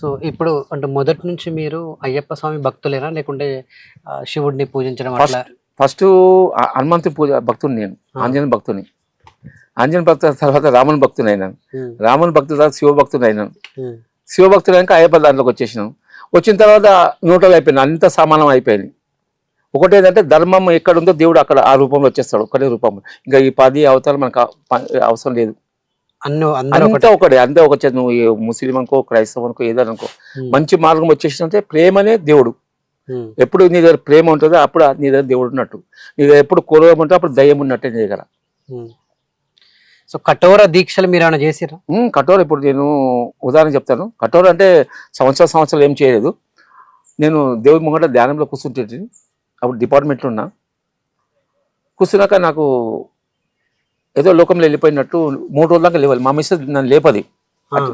So ఇప్పుడు అంటే మొదటి నుంచి మీరు అయ్యప్ప స్వామి భక్తులేనా? లేకుంటే శివుడిని పూజించడం అట్లా? ఫస్ట్ హనుమంతు పూజ భక్తుని నేను. ఆంజనేయ భక్తుని. ఆంజనేయ భక్తు తర్వాత రాముని భక్తుని అయినాను. రాముని భక్తు తర్వాత శివ భక్తుని అయినాను. ఉమ్, శివ భక్తుడు అయినాక అయ్యప్ప దాంట్లోకి వచ్చేసినాం. వచ్చిన తర్వాత నూటలు అయిపోయింది అంత సమానం అయిపోయింది. ఒకటి ఏంటంటే ధర్మం ఎక్కడ ఉందో దేవుడు అక్కడ ఆ రూపంలో వచ్చేస్తాడు ఒకటే రూపంలో. ఇంకా ఈ పది అవతారం మనకు అవసరం లేదు. అంతా ఒకటే. అంతా ఒక నువ్వు ముస్లిం అనుకో క్రైస్తవం అనుకో ఏదైనా అనుకో మంచి మార్గం వచ్చేసినంటే ప్రేమనే దేవుడు. ఉమ్, ఎప్పుడు నీ దగ్గర ప్రేమ ఉంటుందో అప్పుడు నీ దగ్గర దేవుడు ఉన్నట్టు. నీ దగ్గర ఎప్పుడు కోరవం ఉంటుందో అప్పుడు దయ్యం ఉన్నట్టే నీ దగ్గర. సో కఠోర దీక్షలు మీరు ఏమైనా చేసిరా కఠోర ఇప్పుడు నేను ఉదాహరణ చెప్తాను. కఠోర అంటే సంవత్సరాలు సంవత్సరాలు ఏం చేయలేదు. నేను దేవుడి ముంగట ధ్యానంలో కూర్చుంటే అప్పుడు డిపార్ట్మెంట్లో ఉన్నా. కూర్చున్నాక నాకు ఏదో లోకంలో వెళ్ళిపోయినట్టు మూడు రోజుల దాకా లేవాలి. మా మిస్సెస్ నన్ను లేపది.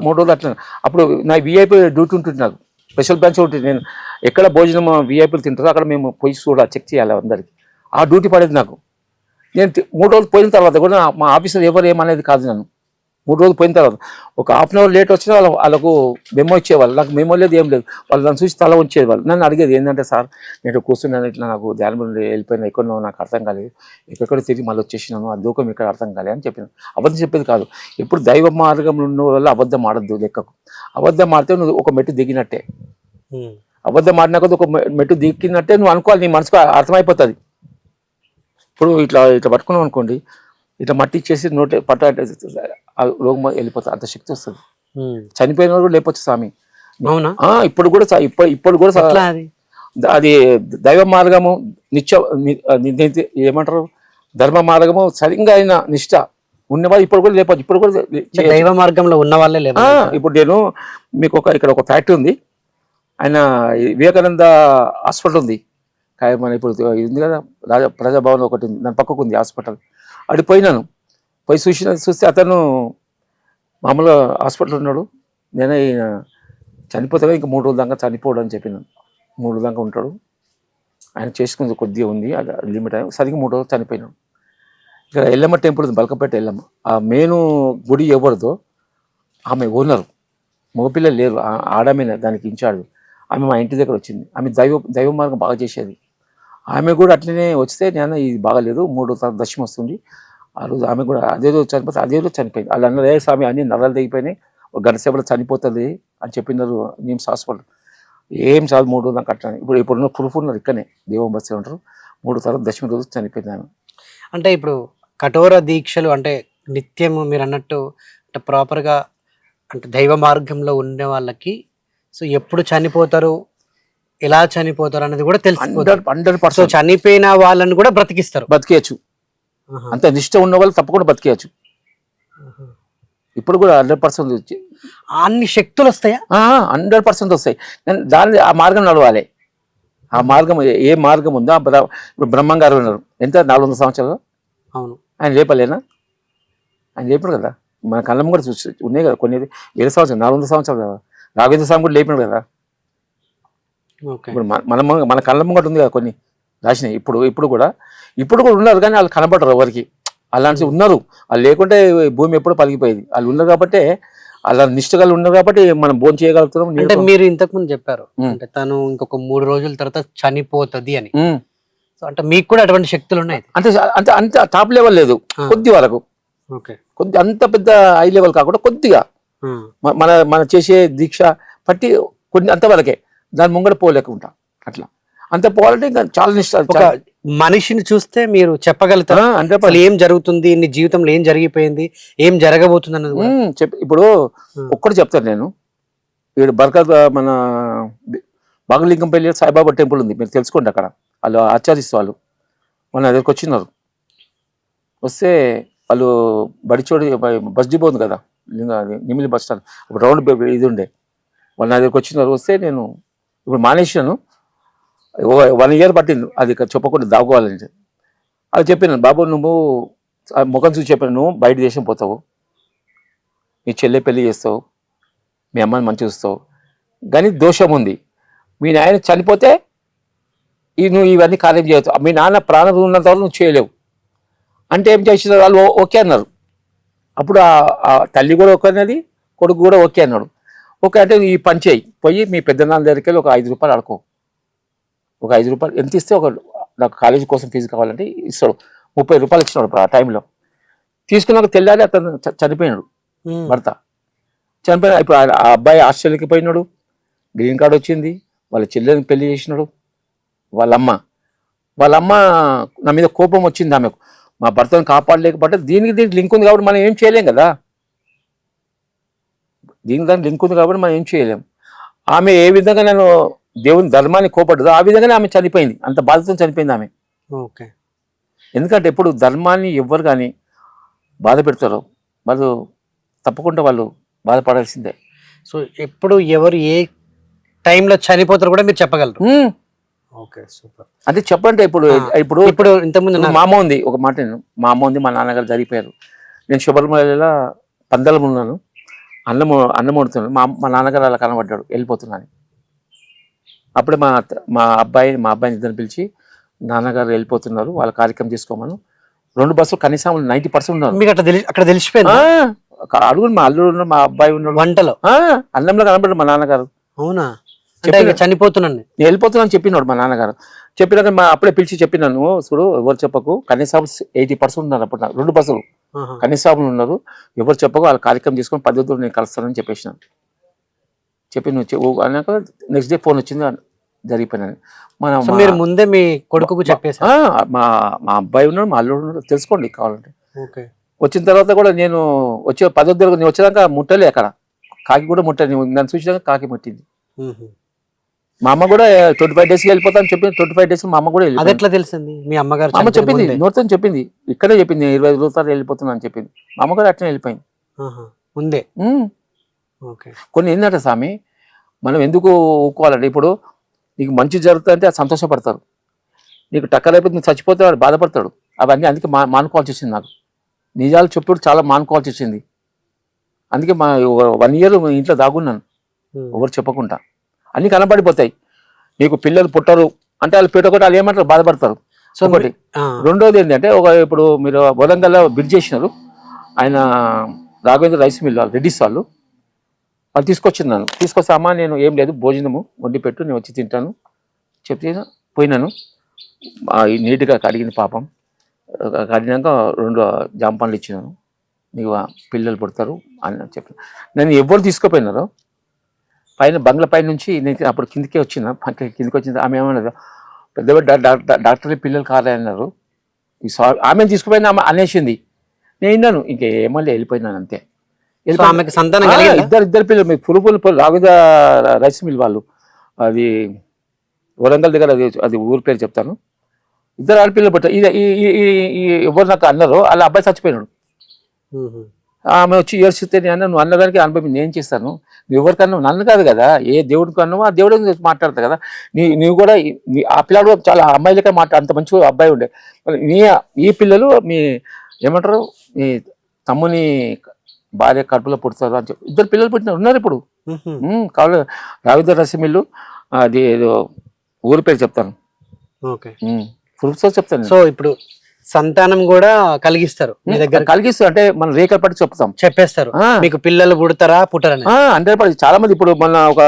మూడు రోజులు అట్లా అప్పుడు నా విఐపీ డ్యూటీ ఉంటుంది నాకు. స్పెషల్ బ్రాంచ్ ఉంటుంది నేను ఎక్కడ భోజనం విఐపీలు తింటారో అక్కడ మేము పోయి చూడాలి చెక్ చేయాలి అందరికి. ఆ డ్యూటీ పడేది నాకు. నేను మూడు రోజులు పోయిన తర్వాత కూడా మా ఆఫీసర్ ఎవరు ఏమనేది కాదు నన్ను. మూడు రోజులు పోయిన తర్వాత ఒక హాఫ్ అన్ అవర్ లేట్ వచ్చినా వాళ్ళ వాళ్ళకు మెమో ఇచ్చేవాళ్ళు. నాకు మెమో లేదు ఏం లేదు. వాళ్ళు నన్ను చూసి తల ఉంచేది వాళ్ళు నన్ను అడిగేది ఏంటంటే సార్ నేను కూర్చున్నాను. ఇట్లా నాకు ధ్యానం వెళ్ళిపోయినా ఎక్కడో నాకు అర్థం కాలేదు. ఎక్కడెక్కడ తిరిగి మళ్ళీ వచ్చేసినాను. ఆ దూకం ఇక్కడ అర్థం కాలేదు అని చెప్పాను. అబద్ధం చెప్పేది కాదు. ఎప్పుడు దైవ మార్గంలో ఉన్న వల్ల అబద్ధం ఆడద్దు లెక్కకు. అబద్ధం ఆడితే నువ్వు ఒక మెట్టు దిగినట్టే. అబద్ధం ఆడినా కొద్దీ ఒక మెట్టు దిక్కినట్టే నువ్వు అనుకోవాలి. నీ మనసుకు అర్థమైపోతుంది. ఇప్పుడు ఇట్లా ఇట్లా పట్టుకున్నాం అనుకోండి ఇట్లా మట్టి ఇచ్చేసి నోటి పట్ట రోగం వెళ్ళిపోతుంది అంత శక్తి వస్తుంది. చనిపోయిన వాళ్ళు కూడా లేపొచ్చు స్వామి. అవునా? ఇప్పుడు కూడా ఇప్పుడు ఇప్పుడు కూడా అది? దైవ మార్గము నిత్య ఏమంటారు? ధర్మ మార్గము సరిగ్గా అయిన నిష్ట ఉన్నవాళ్ళు ఇప్పుడు కూడా లేపచ్చు ఇప్పుడు కూడా. దైవ మార్గంలో ఉన్న వాళ్ళే ఆ, ఇప్పుడు నేను మీకు ఒక ఇక్కడ ఒక ఫ్యాక్టరీ ఉంది. ఆయన వివేకానంద హాస్పిటల్ ఉంది. కాయ- మన ఇప్పుడు ఇది ఉంది కదా రాజా ప్రజాభవన్ ఒకటి ఉంది దాని పక్కకు ఉంది హాస్పిటల్. అడి పోయినాను పోయి చూసిన చూస్తే అతను మామూలుగా హాస్పిటల్ ఉన్నాడు. నేను ఈయన చనిపోతాగా ఇంకా మూడు రోజుల దాకా చనిపోవడం అని చెప్పినాను మూడు రోజుల దాకా ఉంటాడు. ఆయన చేసుకున్నది కొద్దిగా ఉంది. అది లిమిట్ అయ్యి సరిగ్గా మూడు రోజులు చనిపోయినాడు. ఇక్కడ ఎల్లమ్మ టెంపుల్ ఉంది బల్కపేట ఎల్లమ్మ. ఆ మెయిన్ గుడి ఎవరిదో ఆమె ఓనర్. మగపిల్లలు లేరు. ఆ- ఆడమే దానికి ఇన్ఛార్జ్. ఆమె మా ఇంటి దగ్గర వచ్చింది. ఆమె దైవ దైవ మార్గం బాగా చేసేది. ఆమె కూడా అట్లనే వస్తే నేను ఇది బాగాలేదు. మూడు తర్వాత దశం వస్తుంది. ఆ రోజు ఆమె కూడా అదే రోజు చనిపోతే అదే రోజు చనిపోయింది. వాళ్ళు అన్నారు ఏ స్వామి అన్ని నరాలు తెగిపోయినాయి. ఒక గంట సేపట్లో చనిపోతుంది అని చెప్పినారు నిమ్స్ హాస్పిటల్ ఏం చాలు మూడు రోజులు కట్టాను ఇప్పుడు ఇప్పుడు ప్రూఫ్ ఉన్నారు ఇక్కడనే. దేవం బస్సు ఉంటారు. మూడు తర్వాత దశమి రోజు చనిపోయింది ఆమె. అంటే ఇప్పుడు కఠోర దీక్షలు అంటే నిత్యం మీరు అన్నట్టు అంటే ప్రాపర్గా అంటే దైవ మార్గంలో ఉండే వాళ్ళకి సో ఎప్పుడు చనిపోతారు? ఎలా చనిపోతారు అనేది కూడా తెలిసిపోతుంది. Hundred percent. చనిపోయిన వాళ్ళని కూడా బ్రతికిస్తారు. బతికేయచ్చు. అంత నిష్ట ఉన్న వాళ్ళు తప్పకుండా బతికేయచ్చు. ఇప్పుడు కూడా హండ్రెడ్ పర్సెంట్ అన్ని శక్తులు వస్తాయా? హండ్రెడ్ పర్సెంట్ వస్తాయి. కానీ దాని ఆ మార్గం నడవాలి. ఆ మార్గం ఏ- మార్గం ఉందో ఇప్పుడు బ్రహ్మం గారు ఉన్నారు. ఎంత? నాలుగు వందల సంవత్సరాలు? అవును. ఆయన లేపలేనా? ఆయన లేపాడు కదా. మన కళ్ళం కూడా చూసి ఉన్నాయి కదా కొన్ని వేల సంవత్సరం నాలుగు వందల సంవత్సరాలు కదా. రాఘవేంద్ర స్వామి కూడా లేపినాడు కదా. ఇప్పుడు మన మన కళ్ళ ముంగట ఉంది కదా కొన్ని రాసినాయి ఇప్పుడు ఇప్పుడు కూడా ఇప్పుడు కూడా ఉన్నారు కానీ వాళ్ళు కనబడరు ఎవరికి. అలాంటి ఉన్నారు. వాళ్ళు లేకుంటే భూమి ఎప్పుడో పలిగిపోయేది వాళ్ళు ఉన్నారు కాబట్టి అలా నిష్ఠగా ఉన్నారు కాబట్టి మనం భోజనం చేయగలుగుతున్నాం అంటే మీరు ఇంతకు ముందు చెప్పారు. అంటే తను ఇంకొక మూడు రోజుల తర్వాత చనిపోతది అని. అంటే మీకు కూడా అటువంటి శక్తులు ఉన్నాయి? అంటే అంత అంత టాప్ లెవెల్ లేదు. కొద్ది వరకు కొద్ది అంత పెద్ద హై లెవెల్ కాకుండా కొద్దిగా. మన మన చేసే దీక్ష పట్టి కొన్ని అంత వరకే దాని ముంగడ పోలేకుండా అట్లా. అంత పోవాలంటే ఇంకా చాలా నిష్ట మనిషిని చూస్తే మీరు చెప్పగలుగుతారు? అంటే ఏం జరుగుతుంది? నీ జీవితంలో ఏం జరిగిపోయింది? ఏం జరగబోతుంది అన్నది. చెప్పి ఇప్పుడు. ఒక్కటి చెప్తాను నేను. ఇక్కడ బర్కత్ మన బాగలింగంపల్లి సాయిబాబా టెంపుల్ ఉంది. మీరు తెలుసుకోండి అక్కడ. వాళ్ళు ఆచారిస్తూ వాళ్ళు. మన దగ్గరికి వచ్చినారు. వస్తే వాళ్ళు బడిచోడి బస్ డిపో ఉంది కదా. లింగ నిమిలి బస్ స్టాండ్. ఒక రౌండ్ ఇది ఉండే. వాళ్ళ నా దగ్గరికి వచ్చినారు. వస్తే నేను ఇప్పుడు మానేసినాను. వన్ ఇయర్ పట్టింది. అది చెప్పకుండా దాక్కోవాలంటే. అది చెప్పినాను బాబు నువ్వు ముఖం చూసి చెప్పాను నువ్వు బయట దేశం పోతావు. మీ చెల్లె పెళ్ళి చేస్తావు. మీ అమ్మని మంచి చూస్తావు. కానీ దోషం ఉంది. మీ నాయన చనిపోతే ఈ నువ్వు ఇవన్నీ కార్యం చేయొచ్చు మీ నాన్న ప్రాణం ఉన్నంత వరకు నువ్వు చేయలేవు. అంటే ఏం చేసిన వాళ్ళు ఓ- ఓకే అన్నారు. అప్పుడు ఆ తల్లి కూడా ఓకే అన్నది కొడుకు కూడా ఓకే అన్నాడు. ఓకే అంటే ఈ పని చేయి. పోయి మీ పెద్దనాన్న దగ్గరికి వెళ్ళి ఒక ఐదు రూపాయలు అడుకో ఒక ఐదు రూపాయలు ఎంత ఇస్తే ఒక నాకు కాలేజీ కోసం ఫీజు కావాలంటే ఇస్తాడు. ముప్పై రూపాయలు ఇచ్చినాడు ఆ టైంలో. తీసుకున్నాక తెల్లారి అతను చనిపోయినాడు. భర్త. చనిపోయిన ఇప్పుడు ఆ- ఆ అబ్బాయి ఆస్ట్రేలియాకి పోయినాడు. గ్రీన్ కార్డ్ వచ్చింది. వాళ్ళ చెల్లెని పెళ్ళి చేసినాడు. వాళ్ళ అమ్మ వాళ్ళ అమ్మ నా మీద కోపం వచ్చింది ఆమెకు. మా భర్తను కాపాడలేకపోతే దీనికి దీనికి లింక్ ఉంది కాబట్టి మనం ఏం చేయలేం కదా? దీనికి దానికి లింక్ ఉంది కాబట్టి మనం ఏం చేయలేం. ఆమె ఏ విధంగా నేను దేవుని ధర్మాన్ని కోపడ్డదో ఆ విధంగానే ఆమె చనిపోయింది. అంత బాధతో చనిపోయింది ఆమె. ఓకే. ఎందుకంటే ఎప్పుడు ధర్మాన్ని ఎవ్వరు కానీ బాధ పెడతారో వాళ్ళు తప్పకుండా వాళ్ళు బాధపడాల్సిందే. సో ఎప్పుడు ఎవరు ఏ టైంలో చనిపోతారో కూడా మీరు చెప్పగలరు. Okay super. అంటే చెప్పంటే ఇప్పుడు. ఇప్పుడు ఇప్పుడు ఇంతకుముందు మా అమ్మ ఉంది ఒక మాట నేను. మా అమ్మ ఉంది మా నాన్నగారు జరిగిపోయారు నేను శుభ్రమల పందలం ఉన్నాను. అన్నం అన్నం వండుతున్నాను మా మా నాన్నగారు అలా కనబడ్డాడు వెళ్ళిపోతున్నాను అప్పుడే మా మా అబ్బాయి మా అబ్బాయిని ఇద్దరు పిలిచి నాన్నగారు వెళ్ళిపోతున్నారు వాళ్ళ కార్యక్రమం తీసుకోమను రెండు బస్సులు కనీసం నైంటీ పర్సెంట్ ఉన్నారు. మీకు అట్లా తెలిసి అక్కడ తెలిసిపోయింది. అడుగు మా అల్లుడు ఉన్నాడు మా అబ్బాయి ఉన్నాడు. వంటలో. అన్నంలో కనబడ్డాడు మా నాన్నగారు. అవునా? చనిపోతున్నాను నేను వెళ్ళిపోతున్నాను చెప్పినాడు మా నాన్నగారు. చెప్పినాక మా అప్పుడే పిలిచి చెప్పినాను చూడు ఎవరు చెప్పకు కనీసం ఎయిటీ పర్సెంట్ ఉన్నారు అప్పుడు. రెండు బస్సులు. కనీసాబులు ఉన్నారు. ఎవరు చెప్పకు వాళ్ళ కార్యక్రమం తీసుకొని పద్ధతులు నేను కలుస్తానని చెప్పేసినాను చెప్పి నువ్వు అన్నాక నెక్స్ట్ డే ఫోన్ వచ్చింది జరిగిపోయినది. మన మీరు ముందే మీ కొడుకుకు చెప్పేశారు? ఆ, మా మా అబ్బాయి ఉన్నాడు మా అల్లుడు ఉన్నాడు తెలుసుకోండి కావాలంటే. ఓకే. వచ్చిన తర్వాత కూడా నేను వచ్చే పద్ధతి నేను వచ్చేదాకా ముట్టలే అక్కడ. కాకి కూడా ముట్ట నన్ను చూసినాక కాకి ముట్టింది. మా అమ్మ కూడా ట్వంటీ ఫైవ్ డేస్కి వెళ్ళిపోతాను చెప్పి ట్వంటీ ఫైవ్ డేస్ మా అమ్మ కూడా అది ఎట్లా తెలిసింది? మీ అమ్మగారు అమ్మ చెప్పింది? నోటితో చెప్పింది. ఇక్కడే చెప్పింది ఇరవై ఐదు రోజుల వెళ్ళిపోతున్నా అని చెప్పింది. మా అమ్మ కూడా అట్లనే వెళ్ళిపోయింది. ముందే? కొన్ని ఏంటంటే స్వామి మనం ఎందుకు ఊక్కోవాలంటే ఇప్పుడు నీకు మంచి జరుగుతుందంటే అది సంతోషపడతారు. నీకు టక్కరైపోతే నువ్వు చచ్చిపోతే వాడు బాధపడతాడు. అవన్నీ అందుకే మా మానుకోవాల్సి వచ్చింది నాకు. నిజాలు చెప్పుడు చాలా మానుకోవాల్సి వచ్చింది. అందుకే మా వన్ ఇయర్ ఇంట్లో దాగున్నాను. ఎవరు చెప్పకుండా. అన్నీ కనబడిపోతాయి. నీకు పిల్లలు పుట్టరు. అంటే వాళ్ళు పెట్టకొట్టి వాళ్ళు ఏమంటారు? బాధపడతారు. సో ఒకటి రెండోది ఏంటంటే ఒక ఇప్పుడు మీరు వరంగల్లో బ్రిడ్జ్ చేసినారు. ఆయన రాఘవేంద్ర రైస్ మిల్ వాళ్ళు రెడ్డిస్ వాళ్ళు. వాళ్ళు తీసుకొచ్చింది నన్ను. తీసుకొస్తే అమ్మా నేను ఏం లేదు భోజనము వండి పెట్టు నేను వచ్చి తింటాను. చెప్తే పోయినాను. నీట్గా కడిగింది పాపం. కడిగినాక రెండు జామ పండ్లు ఇచ్చినాను. నీకు ఆ పిల్లలు పుడతారు అని చెప్పాను. నేను ఎవరు తీసుకుపోయినారో పైన బంగ్లా పై నుంచి నేను అప్పుడు కిందికే వచ్చిన కిందికి వచ్చింది ఆమె ఏమన్నది పెద్ద డాక్టర్ పిల్లలు కాలే అన్నారు ఈ సా- ఆమెను తీసుకుపోయిన ఆమె అనేసింది. నేను విన్నాను ఇంకా ఏమన్నా వెళ్ళిపోయినాను అంతే. ఆమెకి సంతానం ఇద్దరు ఇద్దరు పిల్లలు మీకు పురుపులు రావిద రైస్ మిల్ వాళ్ళు. అది వరంగల్ దగ్గర అది అది ఊరి పేరు చెప్తాను. ఇద్దరు ఆడపిల్లలు పుట్టారు ఎవరు నాకు అన్నారో వాళ్ళ అబ్బాయి చచ్చిపోయినాడు. ఆమె వచ్చి ఏడ్చితే నేను అన్నా, నువ్వు అన్నదానికి అనుభవం నేను చేస్తాను. నువ్వు ఎవరికన్నా నన్ను కాదు కదా ఏ దేవుడికి అన్నావో ఆ దేవుడు గురించి మాట్లాడతా కదా? నీ నీవు కూడా ఆ పిల్లాడు కూడా చాలా అమ్మాయిలకే మాట అంత మంచి అబ్బాయి ఉండే. నీ ఈ పిల్లలు మీ ఏమంటారు? మీ తమ్ముని భార్య కడుపులో పుడతారు అని చెప్పి ఇద్దరు పిల్లలు పుట్టిన ఉన్నారు ఇప్పుడు. కావాలి. రావిద్ర రసమిల్లు అది ఏదో ఊరి పేరు చెప్తాను. ఓకే. ప్రూఫ్స్ చెప్తాను సో ఇప్పుడు సంతానం కూడా కలిగిస్తారు మీ దగ్గర కలిగిస్తూ అంటే మనం రేఖలు పట్టి చెప్తాం చెప్పేస్తారు. మీకు పిల్లలు పుడతారా పుట్టరని? పర్సెంట్ చాలా మంది ఇప్పుడు మొన్న ఒక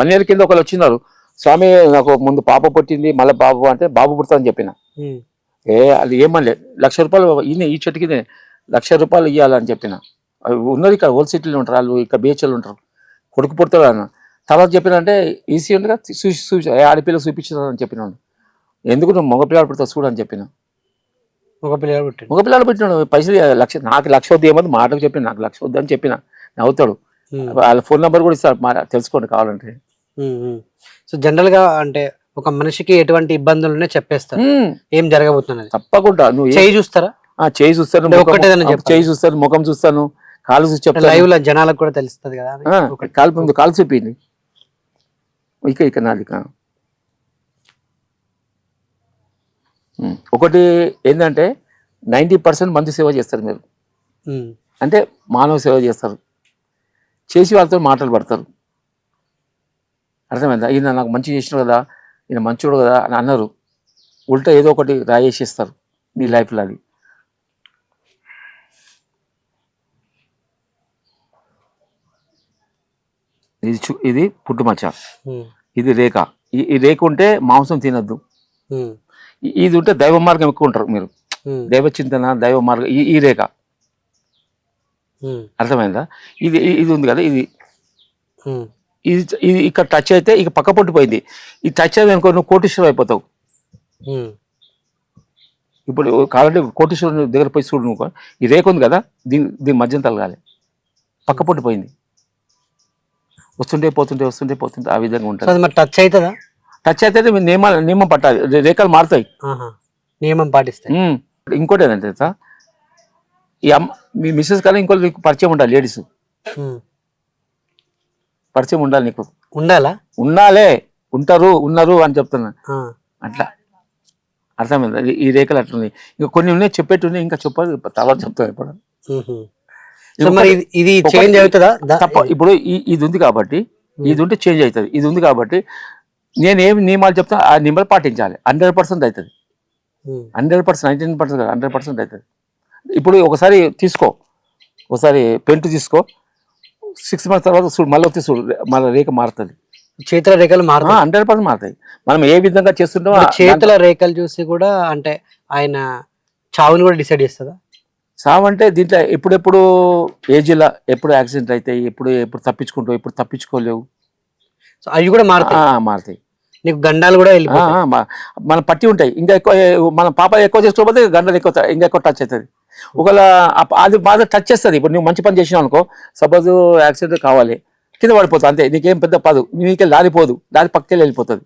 వన్ ఇయర్ కింద ఒకళ్ళు వచ్చినారు. స్వామి నాకు ముందు పాప పుట్టింది మళ్ళీ బాబు అంటే బాబు పుడతాదని చెప్పిన. మ్మ్. ఏ అది ఏమనలే. లక్ష రూపాయలు ఈయన ఈ చెట్టుకి లక్ష రూపాయలు ఇవ్వాలని చెప్పిన. అవి ఉన్నారు ఇక్కడ ఓల్డ్ సిటీలో ఉంటారు వాళ్ళు ఇక్కడ బీహెచ్ఎల్ ఉంటారు. కొడుకు పుడతాడు అన్న తర్వాత చెప్పిన అంటే ఈసీ ఉండగా చూసి చూసి ఏ ఆడపిల్ల చూపించారు అని చెప్పినాడు ఎందుకు నువ్వు మగపిల్లాడు పుడతావు చూడు అని చెప్పిన. ఒక పిల్లలు పుట్టిండు. పెట్టినాడు. పైసలు లక్ష నాకు లక్ష వద్దు ఏమది మాటకు చెప్పిన. నాకు లక్ష వద్దు అని చెప్పిన. నవ్వుతాడు. వాళ్ళ ఫోన్ నెంబర్ కూడా ఇస్తారు. మా తెలుసుకోండి కావాలంటే. సో జనరల్గా అంటే ఒక మనిషికి ఎటువంటి ఇబ్బందులునే చెప్పేస్తారు. మ్మ్. ఏం జరగబోతున్నది? తప్పకుండా. నువ్వు చేయి చూస్తారా? చేయి చూస్తాను. చేయి చూస్తాను. ముఖం చూస్తాను. కాలు చూసి చెప్తాను. లైవ్లో జనాలకు కూడా తెలుస్తుంది కదా. కాలు కాలు చూపింది ఇక ఇక నాది ఇక. ఉమ్, ఒకటి ఏంటంటే నైంటీ పర్సెంట్ మంది సేవ చేస్తారు మీరు. అంటే మానవ సేవ చేస్తారు. చేసి వాళ్ళతో మాటలు పడతారు. అర్థమైందా? ఈయన నాకు మంచి చేసినాడు కదా ఈయన మంచోడు కదా అని అన్నారు. ఉల్టా ఏదో ఒకటి రాయేసిస్తారు మీ లైఫ్లో అది. ఇది ఇది పుట్టుమచ్చ. ఇది రేఖ. ఈ- రేఖ ఉంటే మాంసం తినద్దు. ఇది ఉంటే దైవ మార్గం ఎక్కువ ఉంటారు మీరు. దైవ చింతన దైవ మార్గం ఈ ఈ రేఖ. అర్థమైందా? ఇది ఈ- ఇది ఉంది కదా ఇది. ఇది ఇది ఇక్కడ టచ్ అయితే ఇక పక్క పొట్టిపోయింది ఇది టచ్ అయితే అనుకో నువ్వు కోటీశ్వరం అయిపోతావు. ఇప్పుడు కాబట్టి కోటీశ్వరుని దగ్గర పోయి చూడు నువ్వు. ఈ రేఖ ఉంది కదా దీని దీని మధ్యన తలగాలి. పక్క పొట్టిపోయింది వస్తుంటే పోతుంటే వస్తుంటే పోతుంటే ఆ విధంగా ఉంటుంది అది మరి టచ్ అవుతుందా? టచ్ అయితే నియమాలు నియమం పట్టాలి రేఖలు మారుతాయి. నియమం పాటిస్తాయి. ఇంకోటి ఏంటంటే తెలుసా? ఈ అమ్మ మీ మిస్సెస్ కన్నా ఇంకోటి నీకు పరిచయం ఉండాలి లేడీస్. పరిచయం ఉండాలి నీకు. ఉండాలా? ఉండాలే ఉంటారు ఉన్నారు అని చెప్తున్నా. అట్లా. అర్థమైంది? ఈ- రేఖలు అట్లున్నాయి. ఇంకా కొన్ని ఉన్నాయి చెప్పేటి ఉన్నాయి ఇంకా చెప్పాలి తర్వాత చెప్తాను ఇప్పుడు. ఇది- చేంజ్ అవుతుందా? తప్ప ఇప్పుడు ఇది ఉంది కాబట్టి ఇది ఉంటే చేంజ్ అవుతుంది. ఇది ఉంది కాబట్టి నేను ఏమి నియమాలు చెప్తా ఆ నియమాలు పాటించాలి. హండ్రెడ్ పర్సెంట్ అవుతుంది. Hundred percent nineteen percent hundred percent అవుతుంది. ఇప్పుడు ఒకసారి తీసుకో. ఒకసారి పెంటు తీసుకో. సిక్స్ మంత్స్ తర్వాత చూడు మళ్ళీ వచ్చి చూడు మళ్ళీ రేఖ మారుతుంది. చేతుల రేఖలు మారుతాయి. హండ్రెడ్ పర్సెంట్ మారుతాయి. మనం ఏ విధంగా చేస్తుంటామో మరి ఆ- చేతుల రేఖలు చూసి కూడా అంటే ఆయన చావుని కూడా డిసైడ్ చేస్తుందా సావు అంటే దీంట్లో ఎప్పుడెప్పుడు ఏజ్లో ఎప్పుడు యాక్సిడెంట్ అవుతాయి ఎప్పుడు ఎప్పుడు తప్పించుకుంటావు ఎప్పుడు తప్పించుకోలేవు. సో అవి కూడా మారుతాయి. మారుతాయి. నీకు గండాలు కూడా వెళ్ళిపోతాయి. మన పట్టి ఉంటాయి. ఇంకా ఎక్కువ మన పాప ఎక్కువ చేసుకోకపోతే గంటలు ఎక్కువ ఇంకా ఎక్కువ టచ్ అవుతుంది. ఒకవేళ అది బాగా టచ్ చేస్తుంది. ఇప్పుడు నువ్వు మంచి పని చేసినావు అనుకో సపోజ్ యాక్సిడెంట్ కావాలి కింద పడిపోతుంది అంతే. నీకేం పెద్ద పదు. నీకే లారిపోదు దారి పక్కకి వెళ్ళిపోతుంది.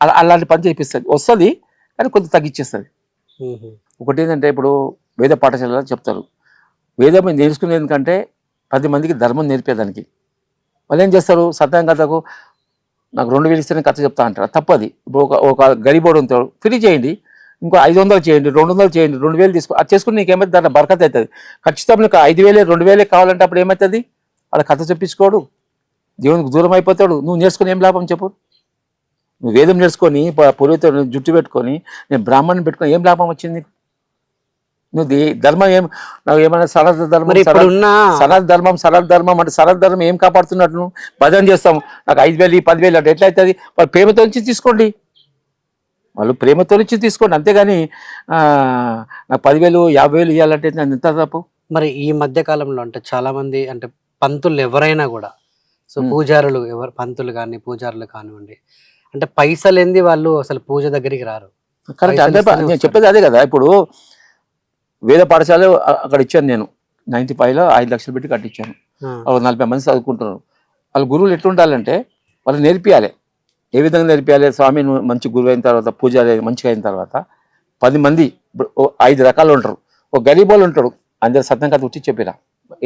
అలా అలాంటి పని చేపిస్తుంది. వస్తుంది కానీ కొంచెం తగ్గించేస్తుంది. ఒకటి ఏంటంటే ఇప్పుడు వేద పాఠశాలలో చెప్తారు. వేదం నేర్చుకునేది ఎందుకంటే పది మందికి ధర్మం నేర్పేదానికి. వాళ్ళు ఏం చేస్తారు? సత్యం కథకు నాకు రెండు వేలు ఇస్తేనే ఖర్చు చెప్తా అంటారు. తప్పది. ఇప్పుడు ఒక ఒక గరీబోడు ఉంటాడు. ఫ్రీ చేయండి. ఇంకో ఐదు వందలు చేయండి రెండు వందలు చేయండి రెండు వేలు తీసుకో అది చేసుకుని నీకు ఏమైతే దాంట్లో బరకత అవుతుంది ఖచ్చితంగా నీకు ఐదు వేలే రెండు వేలే కావాలంటే అప్పుడు ఏమవుతుంది వాళ్ళ కథ చెప్పించుకోడు. దేవునికి దూరం అయిపోతాడు. నువ్వు నేర్చుకుని ఏం లాభం చెప్పు? నువ్వు వేదం నేర్చుకొని పూర్వీతో పురోహితుడు జుట్టు పెట్టుకొని నేను బ్రాహ్మణ్ని పెట్టుకొని ఏం లాభం వచ్చింది నీకు? నువ్వు ధర్మం ఏం నాకు ఏమైనా సనాతన ధర్మం మరి సనా- ఇప్పుడున్న సనాతన ధర్మం సనాతన ధర్మం అంటే సనాతన ధర్మం ఏం కాపాడుతున్నట్టు నువ్వు? భజన చేస్తాం. నాకు ఐదు వేలు పదివేలు అంటే ఎట్లా అవుతుంది వాళ్ళు ప్రేమతో నుంచి తీసుకోండి. వాళ్ళు ప్రేమతో నుంచి తీసుకోండి. అంతేగాని ఆ, నాకు పదివేలు యాభై వేలు ఇవ్వాలంటే నేను ఎంత తప్పు? మరి ఈ మధ్య కాలంలో అంటే చాలా మంది అంటే పంతులు ఎవరైనా కూడా సో. పూజారులు ఎవరు పంతులు కానీ పూజారులు కానివ్వండి అంటే పైసలు ఏంది వాళ్ళు అసలు పూజ దగ్గరికి రారు. కరెక్ట్. అంటే నేను. చెప్పేది అదే కదా. ఇప్పుడు వేద పాఠశాల అక్కడ ఇచ్చాను నేను. నైన్టీ ఫైవ్లో ఐదు లక్షలు పెట్టి కట్టించాను. వాళ్ళు నలభై మంది చదువుకుంటున్నారు. వాళ్ళ గురువులు ఎట్లుండాలంటే వాళ్ళు నేర్పియాలి. ఏ విధంగా నేర్పియాలి? స్వామి మంచి గురువు అయిన తర్వాత పూజారి మంచిగా అయిన తర్వాత పది మంది ఓ ఐదు రకాలు ఉంటారు. ఒక గరీబ్ వాళ్ళు ఉంటాడు అందరు సత్యం కథ వచ్చి చెప్పిరా.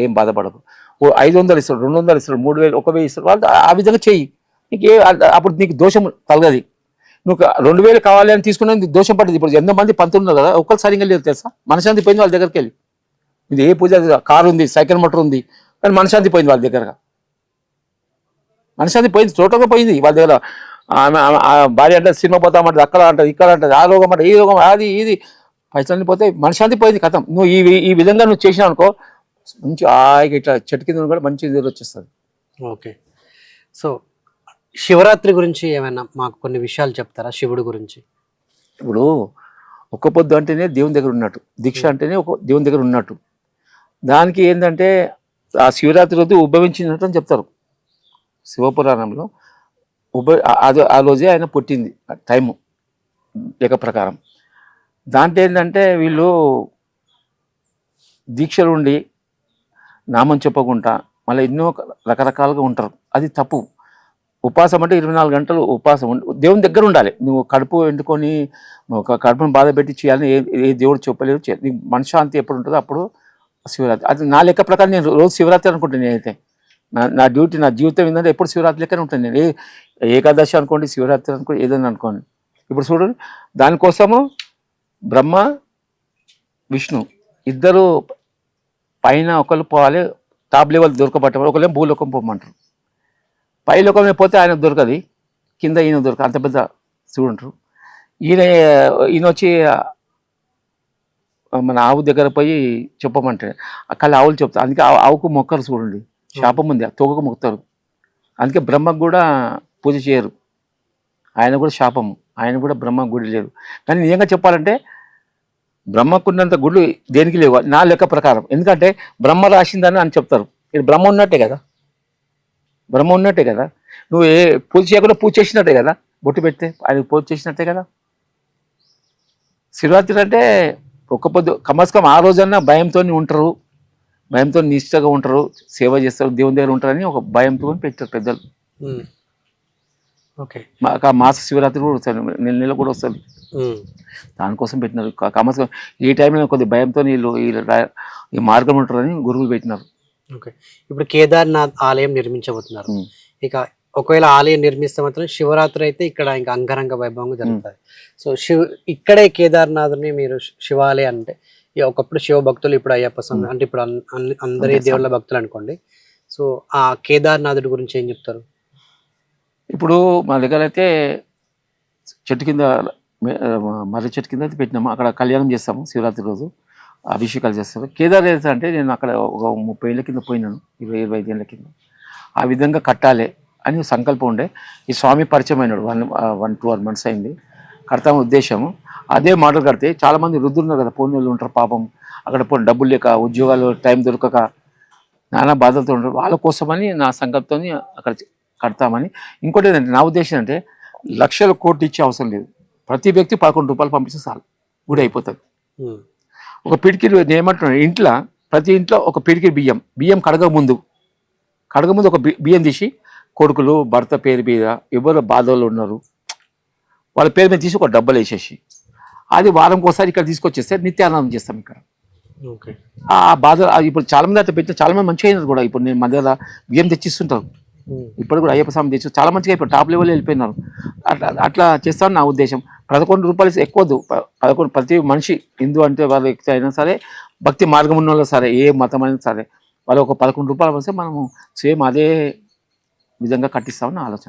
ఏం బాధపడదు ఓ ఐదు వందలు ఇస్తాడు రెండు వందలు ఇస్తాడు మూడు వేలు ఒక వెయ్యి ఇస్తాడు వాళ్ళు ఆ విధంగా చెయ్యి. నీకు ఏ అప్పుడు నీకు దోషం తలగది. నువ్వు రెండు వేలు కావాలి అని తీసుకున్నది దోషం పడ్డది ఇప్పుడు ఎంతో మంది పంతులు ఉన్నారు కదా ఒక్కసారి లేదు తెలుసా? మనశాంతి పోయింది వాళ్ళ దగ్గరికి వెళ్ళి. ఇది ఏ పూజ కారు ఉంది సైకిల్ మోటార్ ఉంది. కానీ మనశాంతి పోయింది వాళ్ళ దగ్గరగా. మనశాంతి పోయింది చోటగా పోయింది. వాళ్ళ దగ్గర ఆమె భార్య అంటే సినిమా పోతామంటది అక్కడ అంటది ఇక్కడ అంటది ఆ రోగం అంటే ఈ రోగం అది ఇది. పైసలు పోతే మనశాంతి పోయింది కథం. నువ్వు ఈ ఈ విధంగా నువ్వు చేసినావు అనుకో మంచి హాయిగా ఇట్లా చెట్టు కింద కూడా మంచి నిద్ర వచ్చేస్తుంది. ఓకే. సో శివరాత్రి గురించి ఏమైనా మాకు కొన్ని విషయాలు చెప్తారా శివుడు గురించి? ఇప్పుడు ఒక్క పొద్దు అంటేనే దేవుని దగ్గర ఉన్నట్టు దీక్ష అంటేనే ఒక దేవుని దగ్గర ఉన్నట్టు. దానికి ఏంటంటే ఆ శివరాత్రి రోజు ఉద్భవించినట్టు అని చెప్తారు. శివపురాణంలో ఉభ ఆ- అది ఆ రోజే ఆయన పుట్టింది టైము లెక్క ప్రకారం. దాంట్లో ఏంటంటే వీళ్ళు దీక్షలు ఉండి నామం చెప్పకుండా మళ్ళీ ఎన్నో రకరకాలుగా ఉంటారు. అది తప్పు. ఉపాసం అంటే ఇరవై నాలుగు గంటలు ఉపాసం దేవుని దగ్గర ఉండాలి. నువ్వు కడుపు ఎండుకొని ఒక కడుపును బాధ పెట్టి చేయాలని ఏ ఏ దేవుడు చెప్పలేదు. చే- నీకు మనశ్శాంతి ఎప్పుడు ఉంటుందో అప్పుడు శివరాత్రి. అది నా లెక్క ప్రకారం నేను రోజు శివరాత్రి అనుకుంటాను నేనైతే. నా నా డ్యూటీ నా జీవితం ఏంటంటే ఎప్పుడు శివరాత్రి లెక్కనే ఉంటాను నేను ఏ ఏకాదశి అనుకోండి శివరాత్రి అనుకోండి ఏదైనా అనుకోండి. ఇప్పుడు చూడండి దానికోసము బ్రహ్మ విష్ణు ఇద్దరు పైన ఒకళ్ళు పోవాలి టాప్ లెవెల్ దొరకబట్ట ఒకళ్ళేమో భూలోకం పోమంటారు. పై పోతే ఆయన దొరకది. కింద ఈయన దొరక అంత పెద్ద చూడంటారు ఈయన ఈయన వచ్చి మన ఆవు దగ్గర పోయి చెప్పమంటే అక్కడ ఆవులు చెప్తారు అందుకే ఆ- ఆవుకు మొక్కరు చూడండి. శాపం ఉంది. ఆ తోకకు మొక్కుతారు. అందుకే బ్రహ్మకు కూడా పూజ చేయరు. ఆయన కూడా శాపము ఆయన కూడా బ్రహ్మ గుడి లేదు. కానీ నిజంగా చెప్పాలంటే బ్రహ్మకున్నంత గుళ్ళు దేనికి లేవు? నా లెక్క ప్రకారం. ఎందుకంటే బ్రహ్మ రాసిందని అని చెప్తారు. ఇది బ్రహ్మ ఉన్నట్టే కదా. బ్రహ్మ ఉన్నట్టే కదా. నువ్వు ఏ పూజ చేయకుండా పూజ చేసినట్టే కదా. బొట్టు పెడితే ఆయన పూజ చేసినట్టే కదా. శివరాత్రి అంటే ఒక్క పొద్దు కమస్కం ఆ రోజన్నా భయంతో ఉంటారు. భయంతో నిష్టగా ఉంటారు. సేవ చేస్తారు. దేవుని దగ్గర ఉంటారని ఒక భయంతో పెట్టారు పెద్దలు. ఓకే. మాస శివరాత్రి కూడా వస్తారు నెల నెల కూడా వస్తుంది ఉమ్. దానికోసం పెట్టినారు. కమస్కం ఈ టైంలో కొద్ది భయంతో వీళ్ళు ఈ మార్గం ఉంటారని గురువులు పెట్టినారు. ఓకే. ఇప్పుడు కేదార్నాథ్ ఆలయం నిర్మించబోతున్నారు. ఇక ఒకవేళ ఆలయం నిర్మిస్తే మాత్రం శివరాత్రి అయితే ఇక్కడ ఇంకా అంగరంగ వైభవంగా జరుగుతుంది. సో శివ ఇక్కడే కేదార్నాథ్ని మీరు శివాలయం అంటే ఒకప్పుడు శివ భక్తులు ఇప్పుడు అయ్యప్ప స్వామి అంటే ఇప్పుడు అందరి దేవుళ్ళ భక్తులు అనుకోండి. సో ఆ కేదార్నాథుడి గురించి ఏం చెప్తారు? ఇప్పుడు మా దగ్గర అయితే చెట్టు కింద మర్రి చెట్టు కింద పెట్టినాము. అక్కడ కళ్యాణం చేస్తాము శివరాత్రి రోజు. అభిషేకాలు చేస్తారు. కేదార్ అంటే నేను అక్కడ ఒక ముప్పై ఏళ్ళ కింద పోయినాను. ఇరవై ఇరవై ఐదు ఏళ్ళ కింద. ఆ విధంగా కట్టాలి అని సంకల్పం ఉండే. ఈ స్వామి పరిచయం అయినాడు one one two one months అయింది. కడతాము ఉద్దేశము. అదే మాటలు కడితే చాలామంది వృద్ధులున్నారు కదా. పోనీ వాళ్ళు ఉంటారు పాపం. అక్కడ పోనీ డబ్బులు లేక ఉద్యోగాలు టైం దొరకక నానా బాధలతో ఉంటారు. వాళ్ళ కోసమని నా సంకల్పంతో అక్కడ కడతామని. ఇంకోటి ఏంటంటే నా ఉద్దేశం అంటే లక్షల కోట్లు ఇచ్చే అవసరం లేదు. ప్రతి వ్యక్తి పదకొండు రూపాయలు పంపిస్తే చాలు. గుడి అయిపోతుంది. ఒక పిడికిలు నేను ఏమంటున్నాను ఇంట్లో ప్రతి ఇంట్లో ఒక పిడికిలి బియ్యం బియ్యం కడగ ముందు. కడగ ముందు ఒక బియ్యం తీసి కొడుకులు భర్త పేరు మీద ఎవరు బాధలు ఉన్నారు. వాళ్ళ పేరు మీద తీసి ఒక డబ్బలు వేసేసి. అది వారంకి ఒకసారి ఇక్కడ తీసుకొచ్చేస్తే నిత్యానందం చేస్తాం ఇక్కడ. ఓకే. ఆ బాధ ఇప్పుడు చాలా మంది అట్లా పెట్టిన చాలా మంది మంచిగా అయినారు కూడా. ఇప్పుడు నేను మన దగ్గర బియ్యం తెచ్చిస్తుంటారు. ఇప్పుడు కూడా అయ్యప్ప స్వామి తెచ్చు చాలా మంచిగా అయిపోయి టాప్ లెవెల్ వెళ్ళిపోయినారు. అట్లా అట్లా చేస్తాను నా ఉద్దేశం. పదకొండు రూపాయలు ఎక్కువద్దు పదకొండు ప్రతి మనిషి హిందూ అంటే వాళ్ళ అయినా సరే భక్తి మార్గం ఉన్న వాళ్ళు సరే ఏ మతం అయినా సరే వాళ్ళు ఒక పదకొండు రూపాయలు వస్తే మనము సేమ్ అదే విధంగా కట్టిస్తామని ఆలోచన.